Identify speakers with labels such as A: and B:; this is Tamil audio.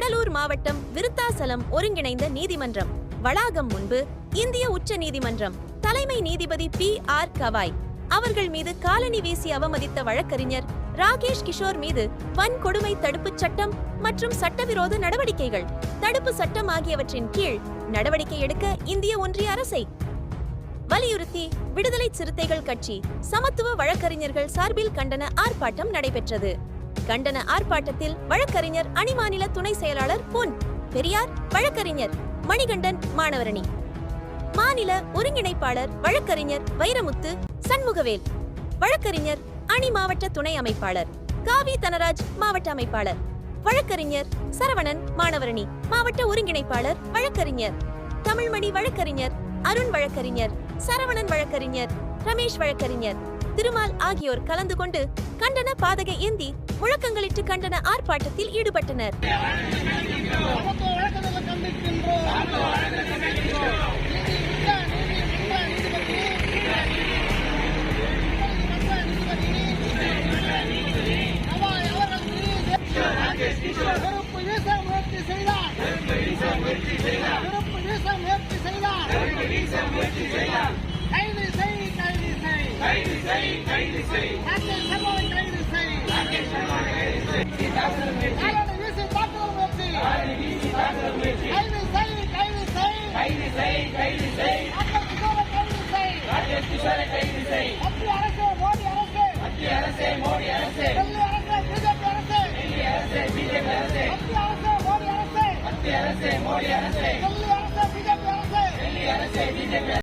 A: கடலூர் மாவட்டம் விருத்தாசலம் ஒருங்கிணைந்த நீதிமன்றம். வளாகம் முன்பு இந்திய உச்ச நீதிமன்றம். தலைமை நீதிபதி பி ஆர் கவாய். அவர்கள் மீது காலணி வீசி அவமதித்த வழக்கறிஞர் ராகேஷ் கிஷோர் மீது வன்கொடுமை தடுப்புச் சட்டம் மற்றும் சட்டவிரோத நடவடிக்கைகள். தடுப்பு சட்டம் ஆகியவற்றின் கீழ் நடவடிக்கை எடுக்க இந்திய ஒன்றிய அரசை. வலியுறுத்தி விடுதலை சிறுத்தைகள் கட்சி சமத்துவ வழக்கறிஞர்கள் சார்பில் கண்டன ஆர்ப்பாட்டம் நடைபெற்றது. கண்டன ஆர்ப்பாட்டத்தில் வழக்கறிஞர் அணிமாநில துணை செயலாளர் பொன் பெரியார் வழக்கறிஞர் மணிகண்டன் மாணவரணி. மாநில ஒருங்கிணைப்பாளர் வழக்கறிஞர் வைரமுத்து சண்முகவேல். வழக்கறிஞர் அணி மாவட்ட துணை அமைப்பாளர் காவி தனராஜ் மாவட்ட அமைப்பாளர். வழக்கறிஞர் சரவணன் மாணவரணி. மாவட்ட ஒருங்கிணைப்பாளர் வழக்கறிஞர். தமிழ்மணி வழக்கறிஞர் அருண் வழக்கறிஞர் சரவணன் வழக்கறிஞர் ரமேஷ் வழக்கறிஞர். திருமால் ஆகியோர் கலந்து கொண்டு கண்டன பாதகை ஏந்தி முழக்கங்களிட்டு கண்டன ஆர்ப்பாட்டத்தில் ஈடுபட்டனர்.
B: செய்தார் கைது செய் ராகேஷ் சர்மாவை கைது செய் காலணி வீசி தாக்குதல் முயற்சி கைது செய் கைது செய் கிஷோரை கைது செய் மத்திய அரசு மோடி அரசு டெல்லி அரசு பிஜேபி அரசு மத்திய அரசு மோடி அரசு டெல்லி அரசு பிஜேபி அரசு